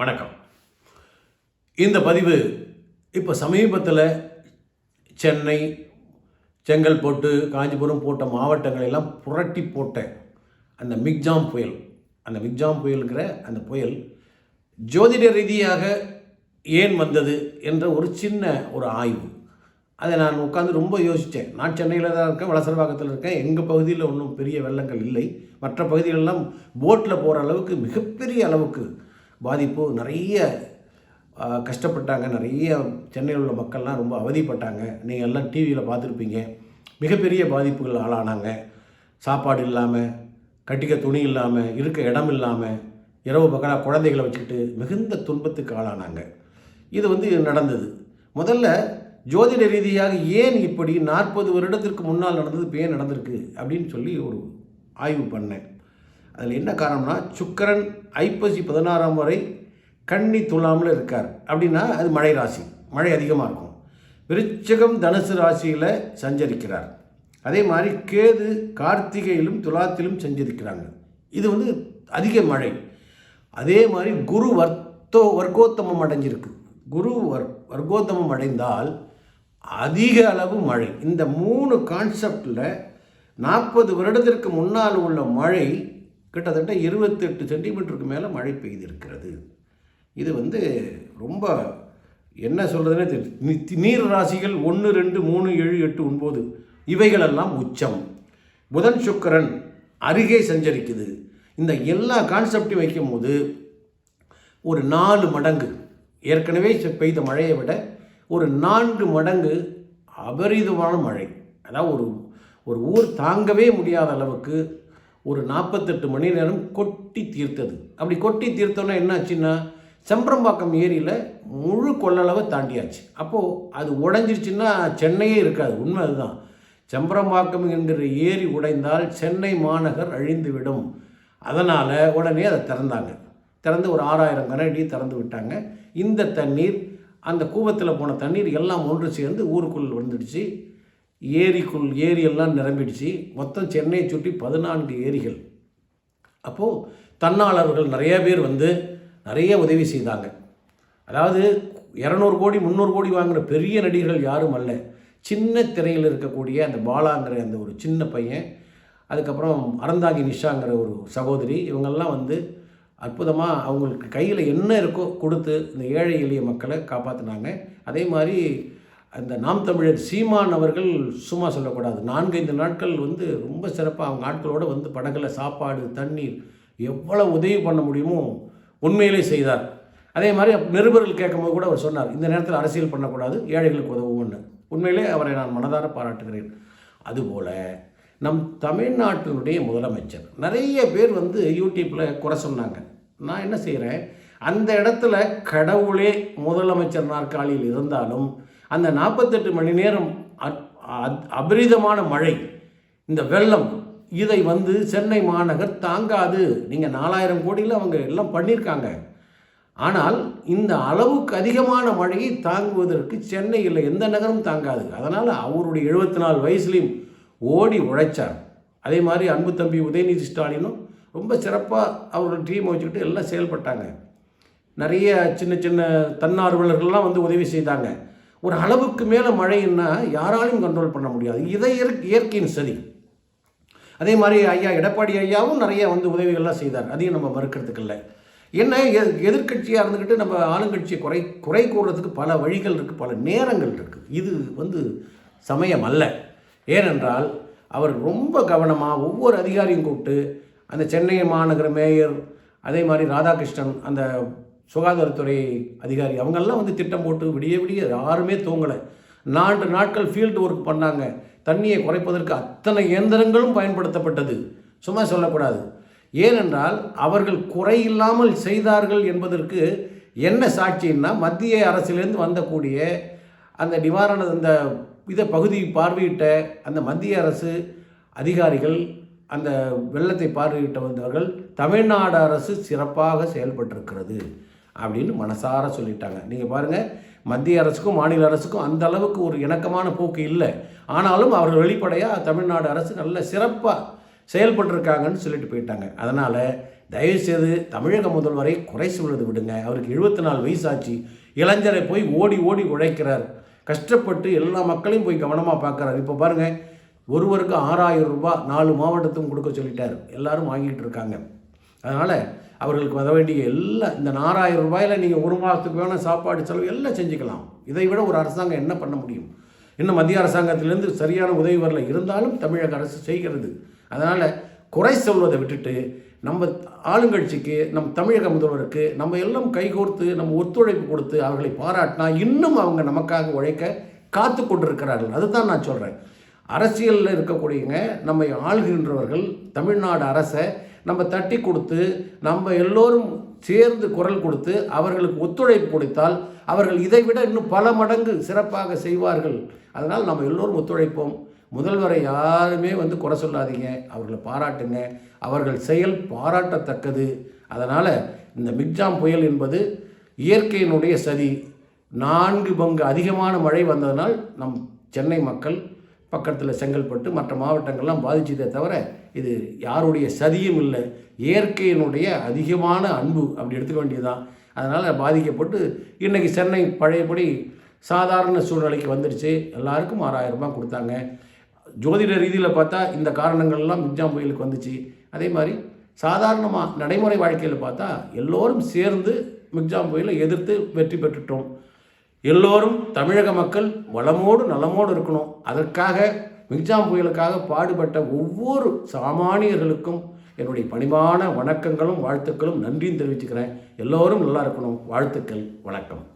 வணக்கம். இந்த பதிவு இப்போ சமீபத்தில் சென்னை செங்கல்பட்டு காஞ்சிபுரம் போட்ட மாவட்டங்களை எல்லாம் புரட்டி போட்ட அந்த மிக்ஜாம் புயல் அந்த மிக்ஜாம் புயலுங்கிற அந்த புயல் ஜோதிட ரீதியாக ஏன் வந்தது என்ற ஒரு சின்ன ஒரு ஆய்வு. அதை நான் உட்காந்து ரொம்ப யோசித்தேன் நான் சென்னையில் தான் இருக்கேன் வளசரவாக்கத்தில் இருக்கேன். எங்கள் பகுதியில் ஒன்றும் பெரிய வெள்ளங்கள் இல்லை. மற்ற பகுதிகளெல்லாம் போட்டில் போகிற அளவுக்கு மிகப்பெரிய அளவுக்கு பாதிப்பு நிறைய கஷ்டப்பட்டாங்க. நிறைய சென்னையில் உள்ள மக்கள்லாம் ரொம்ப அவதிப்பட்டாங்க. நீங்கள் எல்லாம் டிவியில் பார்த்துருப்பீங்க. மிகப்பெரிய பாதிப்புகள் ஆளானாங்க. சாப்பாடு இல்லாமல் கட்டிக்க துணி இல்லாமல் இருக்க இடம் இல்லாமல் இரவு பகலாக குழந்தைகளை வச்சுக்கிட்டு மிகுந்த துன்பத்துக்கு ஆளானாங்க. இது வந்து நடந்தது. முதல்ல ஜோதிட ரீதியாக ஏன் இப்படி நாற்பது வருடத்திற்கு முன்னால் நடந்தது இப்போ ஏன் நடந்திருக்கு அப்படின்னு சொல்லி ஒரு ஆய்வு பண்ணேன். அதில் என்ன காரணம்னா சுக்கரன் ஐப்பசி பதினாறாம் வரை கன்னி துலாமில் இருக்கார். அப்படின்னா அது மழை ராசி. மழை அதிகமாக இருக்கும். விருச்சகம் தனுசு ராசியில் சஞ்சரிக்கிறார். அதே மாதிரி கேது கார்த்திகையிலும் துலாத்திலும் சஞ்சரிக்கிறாங்க. இது வந்து அதிக மழை. அதே மாதிரி குரு வர்த்தோ வர்க்கோத்தமம் அடைஞ்சிருக்கு. குரு வர் வர்க்கோத்தமம் அடைந்தால் அதிக அளவு மழை. இந்த மூணு கான்செப்டில் நாற்பது வருடத்திற்கு முன்னால் உள்ள மழை கிட்டத்தட்ட இருபத்தெட்டு சென்டிமீட்டருக்கு மேலே மழை பெய்திருக்கிறது. இது வந்து ரொம்ப என்ன சொல்கிறதுனே தெரியும் நீர் ராசிகள் ஒன்று ரெண்டு மூணு ஏழு எட்டு ஒன்பது இவைகளெல்லாம் உச்சம். புதன் சுக்கரன் அருகே சஞ்சரிக்குது. இந்த எல்லா கான்செப்டையும் வைக்கும்போது ஒரு நாலு மடங்கு ஏற்கனவே செ- பெய்த மழையை விட ஒரு நான்கு மடங்கு அபரிதமான மழை. அதாவது ஒரு ஒரு ஊர் தாங்கவே முடியாத அளவுக்கு ஒரு நாற்பத்தெட்டு மணி நேரம் கொட்டி தீர்த்தது. அப்படி கொட்டி தீர்த்தோன்னா என்னாச்சுன்னா செம்பரம்பாக்கம் ஏரியில் முழு கொள்ளளவை தாண்டியாச்சு. அப்போது அது உடஞ்சிருச்சுன்னா சென்னையே இருக்காது. உண்மை அதுதான். செம்பரம்பாக்கம் என்கிற ஏரி உடைந்தால் சென்னை மாநகர் அழிந்துவிடும். அதனால் உடனே அதை திறந்தாங்க. திறந்து ஒரு ஆறாயிரம் கனடி திறந்து விட்டாங்க. இந்த தண்ணீர் அந்த கூவத்தில் போன தண்ணீர் எல்லாம் ஒன்று சேர்ந்து ஊருக்குள் வந்துடுச்சு ஏரிக்குள் ஏரியெல்லாம் நிரம்பிடுச்சு. மொத்தம் சென்னையை சுற்றி பதினான்கு ஏரிகள். அப்போது தன்னாளர்கள் நிறைய பேர் வந்து நிறைய உதவி செய்தாங்க. அதாவது இரநூறு கோடி முந்நூறு கோடி வாங்கின பெரிய நடிகர்கள் யாரும் அல்ல. சின்ன திரையில் இருக்கக்கூடிய அந்த பாலாங்கிற அந்த ஒரு சின்ன பையன் அதுக்கப்புறம் அறந்தாங்கி நிஷாங்கிற ஒரு சகோதரி இவங்கெல்லாம் வந்து அற்புதமாக அவங்களுக்கு கையில் என்ன இருக்கோ கொடுத்து இந்த ஏழை எளிய மக்களை காப்பாற்றினாங்க அதே மாதிரி அந்த நாம் தமிழர் சீமான் அவர்கள் சும்மா சொல்லக்கூடாது. நான்கைந்து நாட்கள் வந்து ரொம்ப சிறப்பாக அவங்க ஆட்களோடு வந்து படங்களை சாப்பாடு தண்ணீர் எவ்வளோ உதவி பண்ண முடியுமோ உண்மையிலே செய்தார். அதே மாதிரி நிருபர்கள் கேட்கும்போது கூட அவர் சொன்னார் இந்த நேரத்தில் அரசியல் பண்ணக்கூடாது ஏழைகளுக்கு உதவுவோன்னு உண்மையிலே அவரை நான் மனதார பாராட்டுகிறேன். அதுபோல் நம் தமிழ்நாட்டினுடைய முதலமைச்சர் நிறைய பேர் வந்து யூடியூப்பில் குறை சொன்னாங்க. நான் என்ன செய்கிறேன் அந்த இடத்துல கடவுளே முதலமைச்சர் நாற்காலியில் இருந்தாலும் அந்த நாற்பத்தெட்டு மணி நேரம் அ- அபரிதமான மழை இந்த வெள்ளம் இதை வந்து சென்னை மாநகர் தாங்காது. நீங்கள் நாலாயிரம் கோடியில் அவங்க எல்லாம் பண்ணியிருக்காங்க. ஆனால் இந்த அளவுக்கு அதிகமான மழையை தாங்குவதற்கு சென்னையில் எந்த நகரம் தாங்காது. அதனால் அவருடைய எழுபத்தி நாலு வயசுலையும் ஓடி உழைச்சார். அதே மாதிரி அன்பு தம்பி உதயநிதி ஸ்டாலினும் ரொம்ப சிறப்பாக அவரோட டீமை வச்சுக்கிட்டு எல்லாம் செயல்பட்டாங்க. நிறைய சின்ன சின்ன தன்னார்வலர்கள்லாம் வந்து உதவி செய்தாங்க. ஒரு அளவுக்கு மேலே மழைன்னா யாராலையும் கண்ட்ரோல் பண்ண முடியாது. இதை இயற்கையின் சரி. அதே மாதிரி ஐயா எடப்பாடி ஐயாவும் நிறைய வந்து உதவிகள்லாம் செய்தார். அதையும் நம்ம மறுக்கிறதுக்கு இல்லை என்ன எ- எதிர்க்கட்சியாக இருந்துக்கிட்டு நம்ம ஆளுங்கட்சியை குறை குறை கூறுறதுக்கு பல வழிகள் இருக்குது பல நேரங்கள் இருக்குது இது வந்து சமயம் அல்ல. ஏனென்றால் அவர் ரொம்ப கவனமாக ஒவ்வொரு அதிகாரியும் கூப்பிட்டு அந்த சென்னை மாநகர மேயர் அதே மாதிரி ராதாகிருஷ்ணன் அந்த சுகாதாரத்துறை அதிகாரி. அவங்கெல்லாம் வந்து திட்டம் போட்டு விடிய விடிய யாருமே தூங்கலை. நான்கு நாட்கள் ஃபீல்டு ஒர்க் பண்ணாங்க. தண்ணியை குறைப்பதற்கு அத்தனை இயந்திரங்களும் பயன்படுத்தப்பட்டது. சும்மா சொல்லக்கூடாது. ஏனென்றால் அவர்கள் குறையில்லாமல் செய்தார்கள் என்பதற்கு என்ன சாட்சின்னா மத்திய அரசிலிருந்து வந்தக்கூடிய அந்த நிவாரண அந்த இதை பகுதி பார்வையிட்ட அந்த மத்திய அரசு அதிகாரிகள் அந்த வெள்ளத்தை பார்வையிட்ட வந்தவர்கள் தமிழ்நாடு அரசு சிறப்பாக செயல்பட்டிருக்கிறது. அப்படின்னு மனசார சொல்லிட்டாங்க. நீங்கள் பாருங்கள் மத்திய அரசுக்கும் மாநில அரசுக்கும் அந்த அளவுக்கு ஒரு இணக்கமான போக்கு இல்லை. ஆனாலும் அவர்கள் வெளிப்படையாக தமிழ்நாடு அரசு நல்ல சிறப்பாக செயல்பட்டிருக்காங்கன்னு சொல்லிட்டு போயிட்டாங்க. அதனால் தயவுசெய்து தமிழக முதல்வரை குறை சொல்வது விடுங்க. அவருக்கு எழுபத்தி நாலு வயசாச்சு. இளைஞரை போய் ஓடி ஓடி உழைக்கிறார். கஷ்டப்பட்டு எல்லா மக்களையும் போய் கவனமாக பார்க்குறாரு. இப்போ பாருங்கள் ஒருவருக்கு ஆறாயிரம் ரூபாய் நாலு மாவட்டத்துக்கும் கொடுக்க சொல்லிட்டார். எல்லாரும் வாங்கிட்டு இருக்காங்க. அதனால் அவர்களுக்கு வர வேண்டிய எல்லா இந்த நாலாயிரம் ரூபாயில் நீங்கள் ஒரு மாதத்துக்கு வேணால் சாப்பாடு செலவு எல்லாம் செஞ்சுக்கலாம். இதை விட ஒரு அரசாங்கம் என்ன பண்ண முடியும்? இன்னும் மத்திய அரசாங்கத்திலேருந்து சரியான உதவி வரல. இருந்தாலும் தமிழக அரசு செய்கிறது. அதனால் குறை சொல்வதை விட்டுட்டு நம்ம ஆளுங்கட்சிக்கு நம் தமிழக முதல்வருக்கு நம்ம எல்லாம் கைகோர்த்து நம்ம ஒத்துழைப்பு கொடுத்து அவர்களை பாராட்டினா இன்னும் அவங்க நமக்காக உழைக்க காத்து கொண்டிருக்கிறார்கள். அதுதான் நான் சொல்கிறேன் அரசியலில் இருக்கக்கூடியவங்க நம்மை ஆள்கின்றவர்கள் தமிழ்நாடு அரசை நம்ம தட்டி கொடுத்து நம்ம எல்லோரும் சேர்ந்து குரல் கொடுத்து அவர்களுக்கு ஒத்துழைப்பு கொடுத்தால் அவர்கள் இதை விட இன்னும் பல மடங்கு சிறப்பாக செய்வார்கள். அதனால் நம்ம எல்லோரும் ஒத்துழைப்போம். முதல்வரை யாருமே வந்து குறை சொல்லாதீங்க. அவர்களை பாராட்டுங்க. அவர்கள் செயல் பாராட்டத்தக்கது. அதனால் இந்த மிக்ஜாம் புயல் என்பது இயற்கையினுடைய சதி. நான்கு பங்கு அதிகமான மழை வந்ததனால் நம் சென்னை மக்கள் பக்கத்தில் செங்கல்பட்டு மற்ற மாவட்டங்கள்லாம் பாதிச்சதே தவிர இது யாருடைய சதியும் இல்லை. இயற்கையினுடைய அதிகமான அன்பு அப்படி எடுத்துக்க வேண்டியதுதான். அதனால் பாதிக்கப்பட்டு இன்றைக்கி சென்னை பழையபடி சாதாரண சூழ்நிலைக்கு வந்துடுச்சு எல்லாருக்கும் ஆறாயிரம் ரூபாய் கொடுத்தாங்க. ஜோதிட ரீதியில் பார்த்தா இந்த காரணங்கள்லாம் மிக்ஜாம் புயலுக்கு வந்துச்சு. அதே மாதிரி சாதாரணமாக நடைமுறை வாழ்க்கையில் பார்த்தா எல்லோரும் சேர்ந்து மிக்ஜாம் புயலை எதிர்த்து வெற்றி பெற்றுட்டோம். எல்லோரும் தமிழக மக்கள் வளமோடு நலமோடு இருக்கணும். அதற்காக மிக்ஜாம் புயலுக்காக பாடுபட்ட ஒவ்வொரு சாமானியர்களுக்கும் என்னுடைய பணிவான வணக்கங்களும் வாழ்த்துக்களும் நன்றியும் தெரிவிச்சுக்கிறேன். எல்லோரும் நல்லா இருக்கணும். வாழ்த்துக்கள். வணக்கம்.